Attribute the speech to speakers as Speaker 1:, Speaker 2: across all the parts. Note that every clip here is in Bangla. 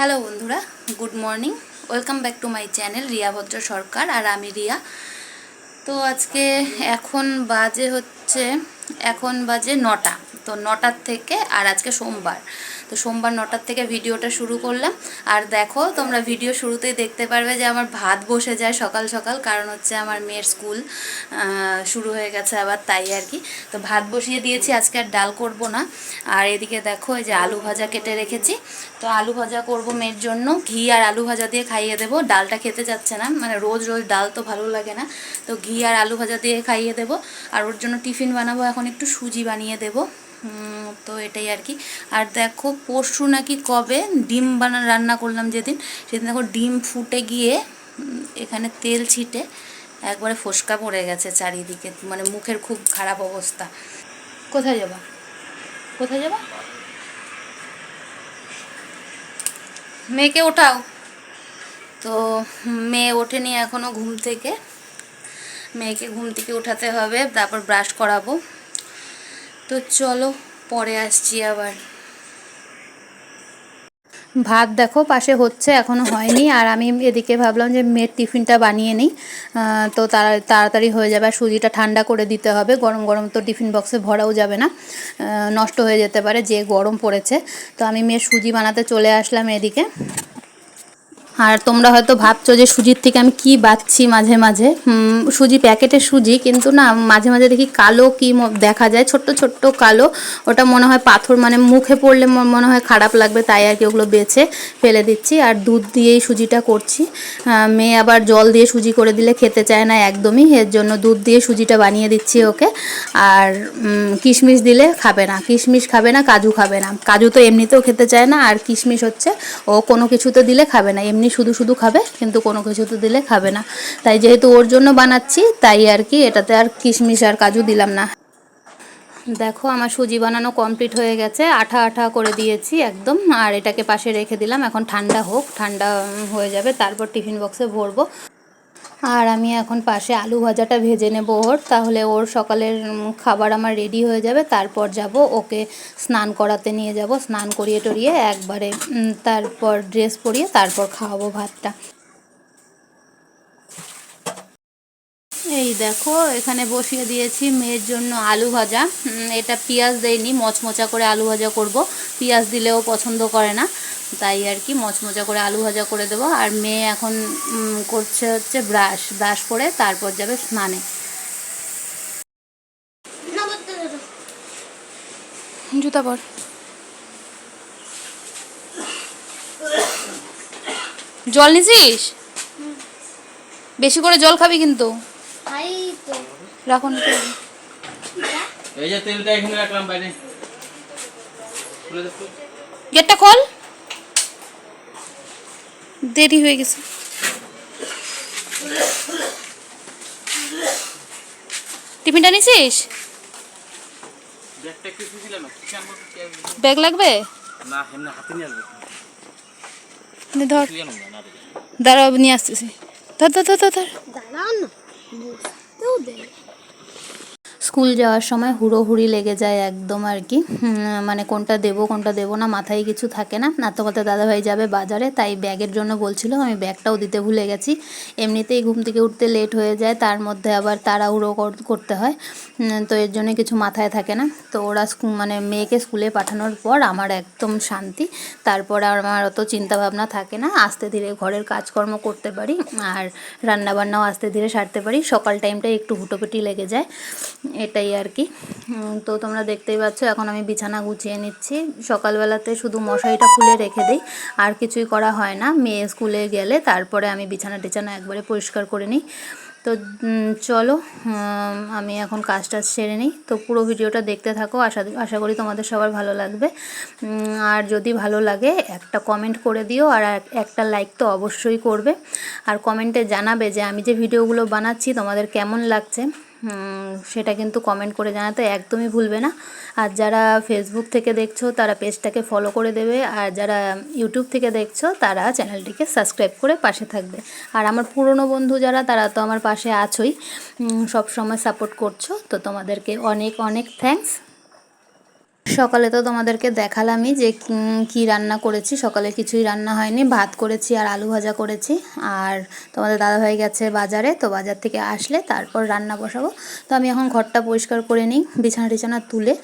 Speaker 1: হ্যালো বন্ধুরা। Good morning welcome back to my channel Riya Bhadra Sarkar আর আমি রিয়া। তো আজকে এখন বাজে হচ্ছে, এখন বাজে নটা। তো নটার থেকে, আর আজকে সোমবার। তো সোমবার নটার থেকে ভিডিওটা শুরু করলাম। আর দেখো, তোমরা ভিডিও শুরুতেই দেখতে পারবে যে আমার ভাত বসে যায় সকাল সকাল, কারণ হচ্ছে আমার মেয়ের স্কুল শুরু হয়ে গেছে আবার তাই আর কি। তো ভাত বসিয়ে দিয়েছি, আজকে আর ডাল করব না। আর এদিকে দেখো, এই যে আলু ভাজা কেটে রেখেছি। তো আলু ভাজা করব মেয়ের জন্য। ঘি আর আলু ভাজা দিয়ে খাইয়ে দেবো। ডালটা খেতে যাচ্ছে না মানে রোজ রোজ ডাল তো ভালো লাগে না। তো ঘি আর আলু ভাজা দিয়ে খাইয়ে দেবো। আর ওর জন্য টিফিন বানাবো, এখন একটু সুজি বানিয়ে দেবো। তো এটাই আর কি। আর দেখো পরশু নাকি কবে ডিম বানা, রান্না করলাম যেদিন, সেদিন দেখো ডিম ফুটে গিয়ে এখানে তেল ছিটে একবারে ফোসকা পড়ে গেছে চারিদিকে মানে মুখের খুব খারাপ অবস্থা। কোথায় যাবা? কোথায় যাবা? মেয়েকে ওঠাও। তো মেয়ে ওঠেনি এখনও ঘুম থেকে। মেয়েকে ঘুম থেকে উঠাতে হবে, তারপর ব্রাশ করাবো। তো চলো, পরে আসছি আবার। ভাত দেখো, পাশে হচ্ছে, এখনও হয়নি। আর আমি এদিকে ভাবলাম যে মেয়ের টিফিনটা বানিয়ে নিই। তো তাড়াতাড়ি হয়ে যাবে। আর সুজিটা ঠান্ডা করে দিতে হবে। গরম গরম তো টিফিন বক্সে ভরাও যাবে না। নষ্ট হয়ে যেতে পারে, যে গরম পড়েছে। তো আমি মেয়ের সুজি বানাতে চলে আসলাম এদিকে। আর তোমরা হয়তো ভাবছ যে সুজির থেকে আমি কি বাচ্ছি মাঝে মাঝে। সুজি প্যাকেটে সুজি, কিন্তু না, মাঝে মাঝে দেখি কালো কি দেখা যায়। ছোট্ট ছোট্ট কালো। ওটা মনে হয় পাথর মানে মুখে পড়লে মনে হয় খারাপ লাগবে, তাই আর কি ওগুলো বেছে ফেলে দিচ্ছি। আর দুধ দিয়েই সুজিটা করছি। মেয়ে আবার জল দিয়ে সুজি করে দিলে খেতে চায় না একদমই, এর জন্য দুধ দিয়ে সুজিটা বানিয়ে দিচ্ছি ওকে। আর কিশমিশ দিলে খাবে না। কিশমিশ খাবে না, কাজু খাবে না। কাজু তো এমনিতেও খেতে চায় না, আর কিশমিশ হচ্ছে, ও কোনো কিছুতে দিলে খাবে না। এমনি শুধু শুধু খাবে, কিন্তু কোনো কিছুতে দিলে খাবে না। তাই যেহেতু ওর জন্য বানাচ্ছি, তাই আর কি এটাতে আর কিশমিশ আর কাজু দিলাম না। দেখো আমার সুজি বানানো কমপ্লিট হয়ে গেছে, আঠা আঠা করে দিয়েছি একদম, আর এটাকে পাশে রেখে দিলাম। এখন ঠান্ডা হোক, ঠান্ডা হয়ে যাবে, তারপর টিফিন বক্সে ভরবো। আর আমি এখন পাশে আলু ভাজাটা ভেজে নেব ওর। তাহলে ওর সকালের খাবার আমার রেডি হয়ে যাবে। তারপর যাব, ওকে স্নান করাতে নিয়ে যাব। স্নান করিয়ে টরিয়ে একবারে তারপর ড্রেস পরিয়ে তারপর খাওয়াবো ভাতটা। এই দেখো, এখানে বসিয়ে দিয়েছি মেয়ের জন্য আলু ভাজা। এটা পেঁয়াজ দেয়নি মচমচা করে আলু ভাজা করব। পেঁয়াজ দিলেও পছন্দ করে না, তাই আর কি মচমচা করে আলু ভাজা করে দেবো। আর মেয়ে এখন করছে হচ্ছে ব্রাশ ব্রাশ করে তারপর যাবে স্নানে। জুতা পর। জল নিছিস? বেশি করে জল খাবি কিন্তু। রাখুন।
Speaker 2: এই যে তেলটা এখানে রাখলাম বাইরে। খুলে দেখো।
Speaker 1: গেটটা খোল। দেরি হয়ে গেছে। টিফিনটা নিছিস? ব্যাগ লাগবে?
Speaker 2: না এমনি হাতে নিয়ে আসব।
Speaker 1: নে ধর। দাঁড়াও নিয়ে আসতেছি। ধর ধর ধর ধর ধর
Speaker 3: দাঁড়াও না বুঝতেও দে
Speaker 1: স্কুল যাওয়ার সময় হুড়োহুড়ি লেগে যায় একদম আর কি। মানে কোনটা দেবো কোনটা দেবো না, মাথায় কিছু থাকে না। না তো কথা দাদাভাই যাবে বাজারে, তাই ব্যাগের জন্য বলছিল, আমি ব্যাগটাও দিতে ভুলে গেছি। এমনিতেই ঘুম থেকে উঠতে লেট হয়ে যায়, তার মধ্যে আবার তাড়াহুড়ো কর- করতে হয়। তো এর জন্য কিছু মাথায় থাকে না। তো ওরা মানে মেয়েকে স্কুলে পাঠানোর পর আমার একদম শান্তি। তারপর আমার অত চিন্তা ভাবনা থাকে না, আস্তে ধীরে ঘরের কাজকর্ম করতে পারি, আর রান্না বান্নাও আস্তে ধীরে সারতে পারি। সকাল টাইমটাই একটু হুটোপিটি লেগে যায়। এটাই আর কি। তো তোমরা দেখতেই পাচ্ছ, এখন আমি বিছানা গুছিয়ে নিচ্ছি। সকালবেলাতে শুধু মশারিটা খুলে রেখে দিই, আর কিছুই করা হয় না। মেয়ে স্কুলে গেলে তারপরে আমি বিছানা টিছানা একবারে পরিষ্কার করে নিই। তো চলো আমি এখন কাজ টাজ সেরে নিই। তো পুরো ভিডিওটা দেখতে থাকো, আশা আশা করি তোমাদের সবার ভালো লাগবে। আর যদি ভালো লাগে, একটা কমেন্ট করে দিও, আর একটা লাইক তো অবশ্যই করবে। আর কমেন্টে জানাবে যে আমি যে ভিডিওগুলো বানাচ্ছি, তোমাদের কেমন লাগছে। সেটা কিন্তু কমেন্ট করে জানাতে একদমই ভুলবে না। আর যারা ফেসবুক থেকে দেখছ, তারা পেজটাকে ফলো করে দেবে। আর যারা ইউটিউব থেকে দেখছ, তারা চ্যানেলটিকে সাবস্ক্রাইব করে পাশে থাকবে। আর আমার পুরনো বন্ধু যারা, তারা তো আমার পাশে আছোই। সব সময় সাপোর্ট করছ। তো তোমাদেরকে অনেক অনেক থ্যাঙ্কস সকালে তো তোমাদেরকে দেখালামই যে কি- রান্না করেছি। সকালে কিছুই রান্না হয়নি। ভাত করেছি আর আলু ভাজা করেছি। আর তোমাদের দাদাভাই গেছে বাজারে, তো বাজার থেকে আসলে তারপর রান্না বসাবো। তো আমি এখন ঘরটা পরিষ্কার করে নিই, বিছানা টিছানা তুলে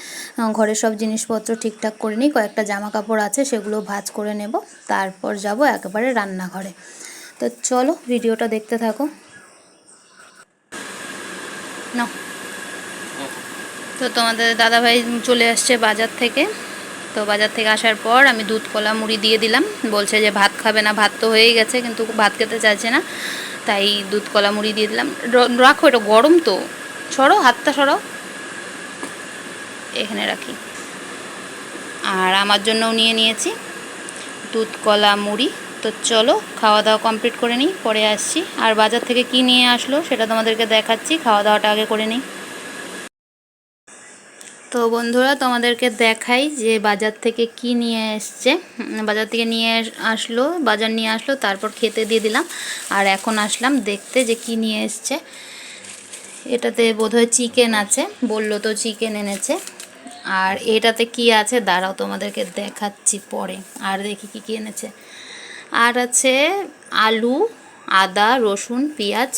Speaker 1: ঘরের সব জিনিসপত্র ঠিকঠাক করে নিই। কয়েকটা জামা কাপড় আছে, সেগুলো ভাজ করে নেব। তারপর যাব একেবারে রান্নাঘরে। তো চলো, ভিডিওটা দেখতে থাকো। না তো তোমাদের দাদাভাই চলে আসছে বাজার থেকে। তো বাজার থেকে আসার পর আমি দুধ কলা মুড়ি দিয়ে দিলাম। বলছে যে ভাত খাবে না, ভাত তো হয়েই গেছে, কিন্তু ভাত খেতে চাইছে না। তাই দুধ কলা মুড়ি দিয়ে দিলাম। রাখো, এটা গরম তো। সরো, হাতটা সরাও এখানে রাখি। আর আমার জন্যও নিয়ে নিয়েছি দুধ কলা মুড়ি। তো চলো খাওয়া দাওয়া কমপ্লিট করে নিই, পরে আসছি। আর বাজার থেকে কি নিয়ে আসলো সেটা তোমাদেরকে দেখাচ্ছি খাওয়া দাওয়াটা আগে করে নিই। তো বন্ধুরা, তোমাদেরকে দেখাই যে বাজার থেকে কি নিয়ে এসছে। বাজার থেকে নিয়ে আসলো, বাজার নিয়ে আসলো, তারপর খেতে দিয়ে দিলাম। আর এখন আসলাম দেখতে যে কি নিয়ে এসছে। এটাতে বোধহয় চিকেন আছে, বলল তো চিকেন এনেছে। আর এটাতে কি আছে, দাঁড়াও তোমাদেরকে দেখাচ্ছি পরে। আর দেখি কি কি এনেছে। আর আছে আলু, আদা, রসুন, পেঁয়াজ,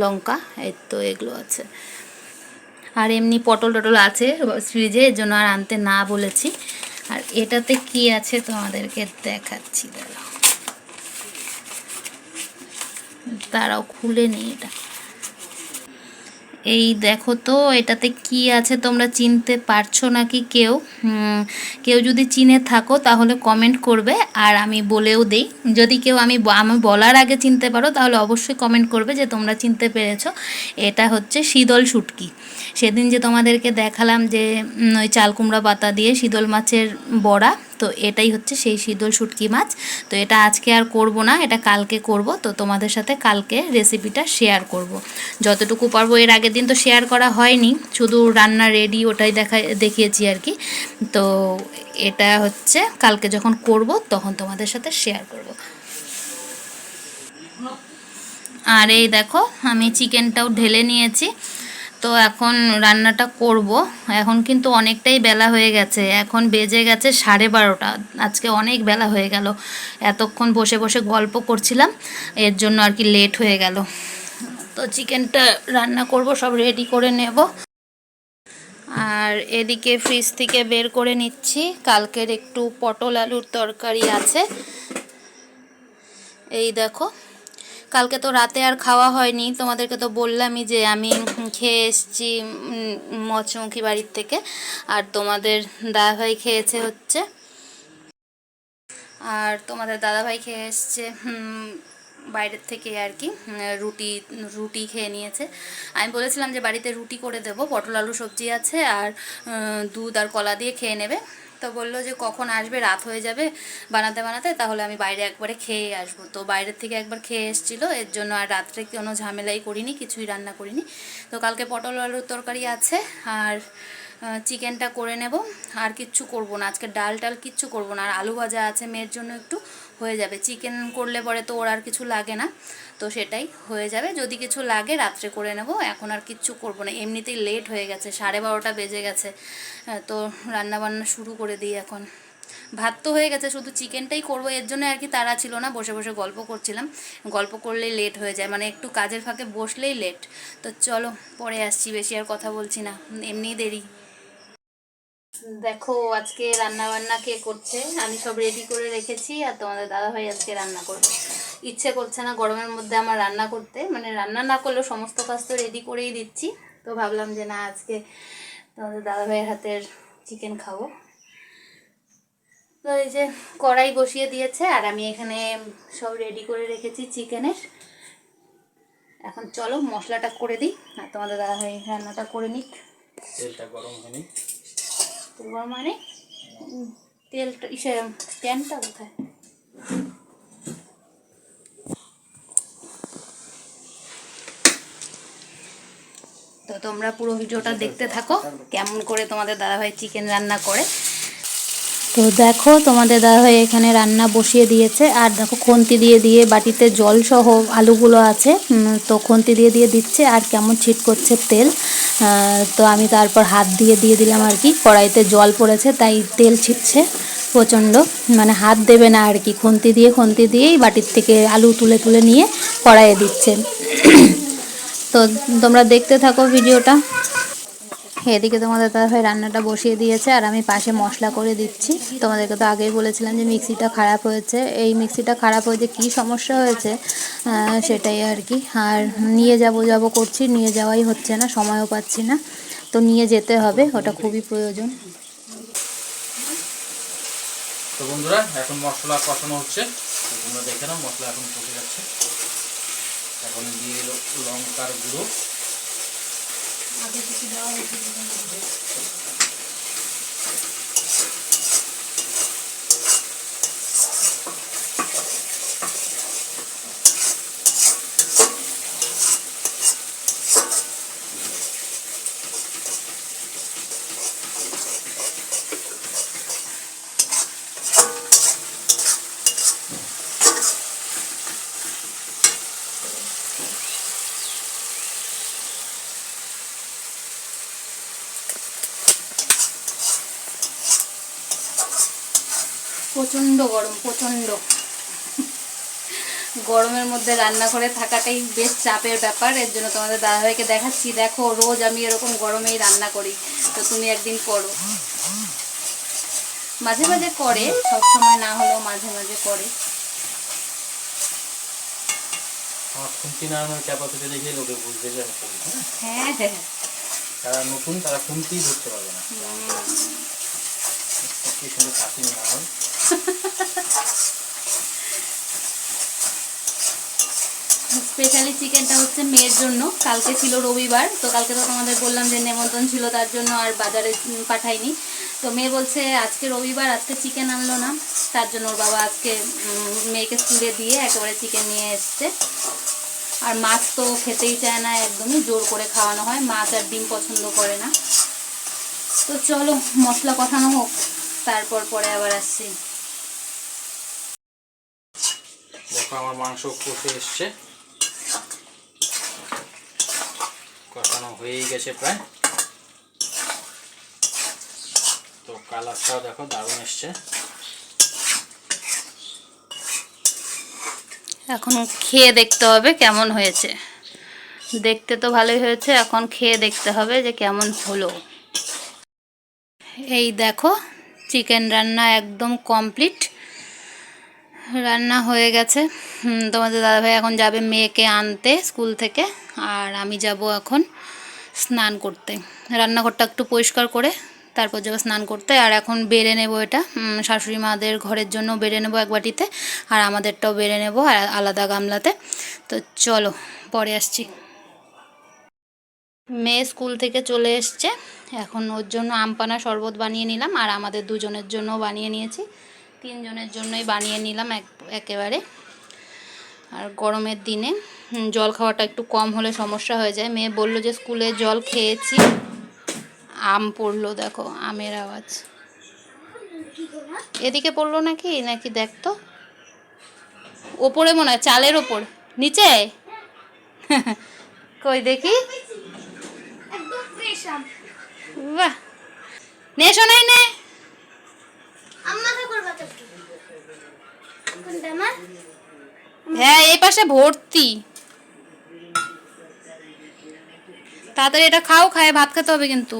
Speaker 1: লঙ্কা, এই তো এগুলো আছে। আর এমনি পটল টটল আছে ফ্রিজে, এর জন্য আর আনতে না বলেছি। আর এটাতে কি আছে তোমাদেরকে দেখাচ্ছি, দাঁড়াও। তারাও খুলে নেই এটা। এই দেখো তো, এটাতে কি আছে তোমরা চিনতে পারছ নাকি কেউ? কেউ যদি চিনে থাকো তাহলে কমেন্ট করবে আর আমি বলেও দেই। যদি কেউ আমি আমি বলার আগে চিনতে পারো তাহলে অবশ্যই কমেন্ট করবে যে তোমরা চিনতে পেরেছ। এটা হচ্ছে শীতল শুটকি। সেদিন যে তোমাদেরকে দেখালাম যে ওই চাল কুমড়া পাতা দিয়ে শীতল মাছের বড়া তো এটাই হচ্ছে সেই শীতল শুটকি মাছ। তো এটা আজকে আর করব না, এটা কালকে করব। তো তোমাদের সাথে কালকে রেসিপিটা শেয়ার করব। যতটুকু পারব এর আগের দিন তো শেয়ার করা হয়নি, শুধু রান্না রেডি ওটাই দেখা, দেখিয়েছি আর কি। তো এটা হচ্ছে কালকে যখন করব তখন তোমাদের সাথে শেয়ার করব। আর এই দেখো, আমি চিকেনটাও ঢেলে নিয়েছি। তো এখন রান্নাটা করব। এখন কিন্তু অনেকটাই বেলা হয়ে গেছে। এখন বেজে গেছে সাড়ে বারোটা। আজকে অনেক বেলা হয়ে গেল। এতক্ষণ বসে বসে গল্প করছিলাম। এর জন্য আর কি লেট হয়ে গেল। তো চিকেনটা রান্না করব, সব রেডি করে নেব। আর এদিকে ফ্রিজ থেকে বের করে নিচ্ছি। কালকের একটু পটল আলুর তরকারি আছে। এই দেখো। কালকে তো রাতে আর খাওয়া হয়নি। তোমাদেরকে তো বললামই যে আমি খেয়ে এসেছি মচমুখী বাড়ির থেকে। আর তোমাদের দাদাভাই খেয়েছে হচ্ছে। আর তোমাদের দাদাভাই খেয়ে এসছে বাইরের থেকে আর কি রুটি রুটি খেয়ে নিয়েছে। আমি বলেছিলাম যে বাড়িতে রুটি করে দেবো, পটল, আলু, সবজি আছে আর দুধ আর কলা দিয়ে খেয়ে নেবে। তো বলল যে, কখন আসবে? রাত হয়ে যাবে বানাতে বানাতে। তাহলে আমি বাইরে একবারে খেয়ে আসব। তো বাইরের থেকে একবার খেয়ে এসেছিল। এর জন্য আর রাত্রে কোনো ঝামেলাই করিনি, কিছুই রান্না করিনি। তো কালকে পটল আলুর তরকারি আছে। আর চিকেনটা করে নেব। আর কিচ্ছু করব না। আজকে ডাল টাল কিচ্ছু করব না। আর আলু ভাজা আছে মেয়ের জন্য একটু। হয়ে যাবে। চিকেন করলে পরে তো ওর আর কিছু লাগে না। তো সেটাই হয়ে যাবে। যদি কিছু লাগে, রাত্রে করে নেব। এখন আর কিচ্ছু করব না। এমনিতেই লেট হয়ে গেছে। সাড়ে বারোটা বেজে গেছে। তো রান্না বান্না শুরু করে দিই এখন। ভাত তো হয়ে গেছে। শুধু চিকেনটাই করব। এর জন্য আর কি তারা ছিল না। বসে বসে গল্প করছিলাম। গল্প করলেই লেট হয়ে যায়। মানে একটু কাজের ফাঁকে বসলেই লেট তো চলো, পরে আসছি। বেশি আর কথা বলছি না। এমনিই দেরি। দেখো আজকে রান্না বান্না কে করছে? আমি সব রেডি করে রেখেছি আর তোমাদের দাদা ভাই আজকে রান্না করবে। ইচ্ছে করছে না গরমের মধ্যে আমার রান্না করতে। মানে রান্না না করলেও সমস্ত কাজ তো রেডি করেই দিচ্ছি। তো ভাবলাম যে না, আজকে তোমাদের দাদা ভাইয়ের হাতের চিকেন খাব। তো এই যে কড়াই বসিয়ে দিয়েছে আর আমি এখানে সব রেডি করে রেখেছি চিকেনের এখন চলো মশলাটা করে দিই। আর তোমাদের দাদা ভাই রান্নাটা করে নিক।
Speaker 2: তেলটা গরম হয়নি।
Speaker 1: গরম মানে? তেলটা ইসে স্ট্যান্ডটা কোথায়? তো তোমরা পুরো ভিডিওটা দেখতে থাকো। কেমন করে তোমাদের দাদাভাই চিকেন রান্না করে। তো দেখো, তোমাদের দাদাভাই এখানে রান্না বসিয়ে দিয়েছে। আর দেখো, খুন্তি দিয়ে দিয়ে বাটিতে জল সহ আলুগুলো আছে। তো খুন্তি দিয়ে দিয়ে দিচ্ছে আর কেমন ছিট করছে তেল। তো আমি তারপর হাত দিয়ে দিয়ে দিলাম আর কি। কড়াইতে জল পড়েছে, তাই তেল ছিটছে প্রচণ্ড। মানে হাত দেবে না আর কি। খুন্তি দিয়ে, খুন্তি দিয়েই বাটির থেকে আলু তুলে তুলে নিয়ে কড়াইয়ে দিচ্ছে। তো তোমরা দেখতে থাকো ভিডিওটা। এদিকে তোমাদের দাদাভাই রান্নাটা বসিয়ে দিয়েছে, আর আমি পাশে মশলা করে দিচ্ছি। তোমাদেরকে তো আগেই বলেছিলাম যে মিক্সিটা খারাপ হয়েছে। এই মিক্সিটা খারাপ হয়েছে কী সমস্যা হয়েছে সেটাই আর কি। আর নিয়ে যাব যাব করছি, নিয়ে যাওয়াই হচ্ছে না, সময়ও পাচ্ছি না। তো নিয়ে যেতে হবে, ওটা খুবই প্রয়োজন।
Speaker 2: তো বন্ধুরা, এখন মশলা কষানো হচ্ছে। তোমরা দেখে নাও, মশলা এখন কষে যাচ্ছে। এখন দিয়ে লঙ্কার গুঁড়ো।
Speaker 1: a ver se dá uma প্রচণ্ড গরম প্রচণ্ড। গরমের মধ্যে রান্না করে থাকাটাই বেশ চাপের ব্যাপার। এর জন্য তোমাদের দাদাভাইকে দেখাচ্ছি দেখো রোজ আমি এরকম গরমেই রান্না করি তো তুমি একদিন করো। মাঝে মাঝে করে সবসময় না হলেও মাঝে মাঝে করে।
Speaker 2: হ্যাঁ?
Speaker 1: হ্যাঁ হ্যাঁ।
Speaker 2: যারা নতুন তারা খুন্তিই ধরতে পারবে না। কি সুন্দর হয়।
Speaker 1: স্পেশালি চিকেনটা হচ্ছে মেয়ের জন্য। কালকে ছিল রবিবার, তো কালকে তো তোমাদের বললাম যে নেমন্তন্ন ছিল তার জন্য আর বাজারে পাঠাইনি। তো মেয়ে বলছে, আজকে রবিবার, আজকে চিকেন আনলো না। তার জন্য ওর বাবা আজকে মেয়েকে স্কুলে দিয়ে একেবারে চিকেন নিয়ে এসছে। আর মাছ তো খেতেই চায় না, একদমই জোর করে খাওয়ানো হয়। মাছ আর ডিম পছন্দ করে না। তো চলো, মশলা কষানো হোক। তারপর পরে আবার আসছি।
Speaker 2: দেখো আমার মাংস কষে এসছে। কষানো হয়েই গেছে প্রায়। তো কালারটাও দেখো দারুণ এসছে।
Speaker 1: এখন খেয়ে দেখতে হবে কেমন হয়েছে। দেখতে তো ভালোই হয়েছে, এখন খেয়ে দেখতে হবে যে কেমন হলো। এই দেখো, চিকেন রান্না একদম কমপ্লিট। রান্না হয়ে গেছে। তোমাদের দাদাভাই এখন যাবে মেয়েকে আনতে স্কুল থেকে, আর আমি যাব এখন স্নান করতে। রান্নাঘরটা একটু পরিষ্কার করে তারপর যাব স্নান করতে, আর এখন বেড়ে নেব এটা। শাশুড়ি মাদের ঘরের জন্য বেড়ে নেব এক বাটিতে, আর আমাদেরটাও বেড়ে নেব আলাদা গামলাতে। তো চলো, পরে আসছি। মেয়ে স্কুল থেকে চলে এসছে। এখন ওর জন্য আমপানা শরবত বানিয়ে নিলাম, আর আমাদের দুজনের জন্য বানিয়ে নিয়েছি। তিনজনের জন্যই বানিয়ে নিলাম এক একেবারে। আর গরমের দিনে জল খাওয়াটা একটু কম হলে সমস্যা হয়ে যায়। মেয়ে বলল যে স্কুলে জল খেয়েছি। আম পড়ল দেখো আমের আওয়াজ। এদিকে পড়ল নাকি? নাকি দেখ তো। ওপরে মনে হয় চালের ওপর। নিচে? কই দেখি? বাহ! নে শোনাই নে
Speaker 3: আম্মা ঠাকুর বাচ্চা কোনটা আমার
Speaker 1: হ্যাঁ এই পাশে ভর্তি। তাড়াতাড়ি এটা খাও খায় ভাত খেতে হবে কিন্তু।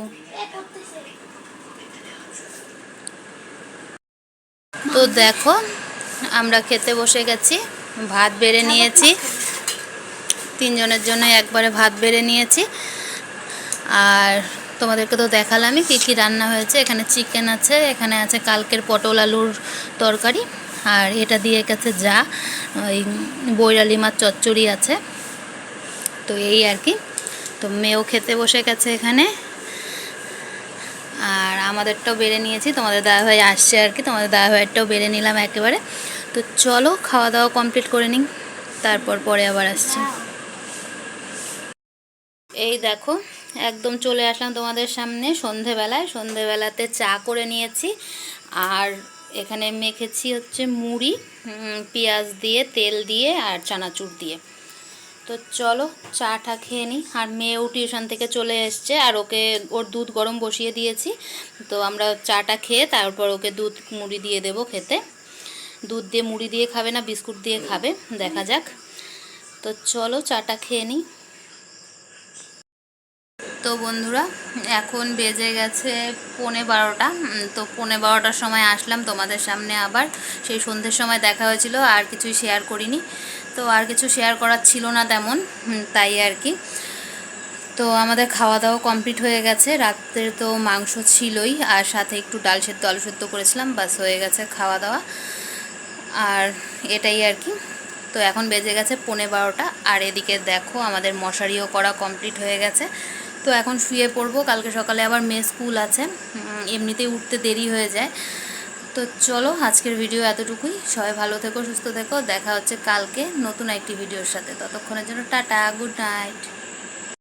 Speaker 1: তো দেখো আমরা খেতে বসে গেছি ভাত বেড়ে নিয়েছি। তিনজনের জন্য একবারে ভাত বেড়ে নিয়েছি। আর তোমাদেরকে তো দেখালামই কী কী রান্না হয়েছে। এখানে চিকেন আছে, এখানে আছে কালকের পটল আলুর তরকারি, আর এটা দিয়ে গেছে যা, ওই বৈরালি মাছ চচ্চড়ি আছে। তো এই আর কি। তো মেয়েও খেতে বসে গেছে এখানে। আর আমাদেরটাও বেড়ে নিয়েছি, তোমাদের দাদাভাই আসছে আর কি, তোমাদের দাদাভাইয়েরটাও বেড়ে নিলাম একেবারে। তো চলো খাওয়া দাওয়া কমপ্লিট করে নিই, তারপর পরে আবার আসছি। এই দেখো একদম চলে আসলাম তোমাদের সামনে সন্ধেবেলায়। সন্ধেবেলাতে চা করে নিয়েছি। আর এখানে মেখেছি হচ্ছে মুড়ি পেঁয়াজ দিয়ে, তেল দিয়ে আর চানাচুর দিয়ে। তো চলো চাটা খেয়ে নিই। আর মেয়েও টিউশন থেকে চলে এসছে আর ওকে, ওর দুধ গরম বসিয়ে দিয়েছি। তো আমরা চাটা খেয়ে তারপর ওকে দুধ, মুড়ি দিয়ে দেবো খেতে। দুধ দিয়ে মুড়ি দিয়ে খাবে না, বিস্কুট দিয়ে খাবে। দেখা যাক। তো চলো চাটা খেয়ে নিই। তো বন্ধুরা, এখন বেজে গেছে পৌনে বারোটা। তো পৌনে বারোটার সময় আসলাম তোমাদের সামনে আবার। সেই সন্ধ্যের সময় দেখা হয়েছিল, আর কিছুই শেয়ার করিনি। তো আর কিছু শেয়ার করার ছিল না তেমন তাই আর কি। তো আমাদের খাওয়া দাওয়া কমপ্লিট হয়ে গেছে। রাত্রে তো মাংস ছিলই, আর সাথে একটু ডাল সেদ্ধ, আলু সেদ্ধ করেছিলাম, বাস হয়ে গেছে খাওয়া দাওয়া আর এটাই আর কি। তো এখন বেজে গেছে পৌনে বারোটা, আর এদিকে দেখো আমাদের মশারিও করা কমপ্লিট হয়ে গেছে। তো এখন শুয়ে পড়ব। কালকে সকালে আবার মেয়ে স্কুল আছে। এমনিতেই উঠতে দেরি হয়ে যায়। তো চলো আজকের ভিডিও এতটুকুই। সবাই ভালো থেকো, সুস্থ থেকো। দেখা হচ্ছে কালকে নতুন একটি ভিডিওর সাথে। ততক্ষণের জন্য টাটা গুড নাইট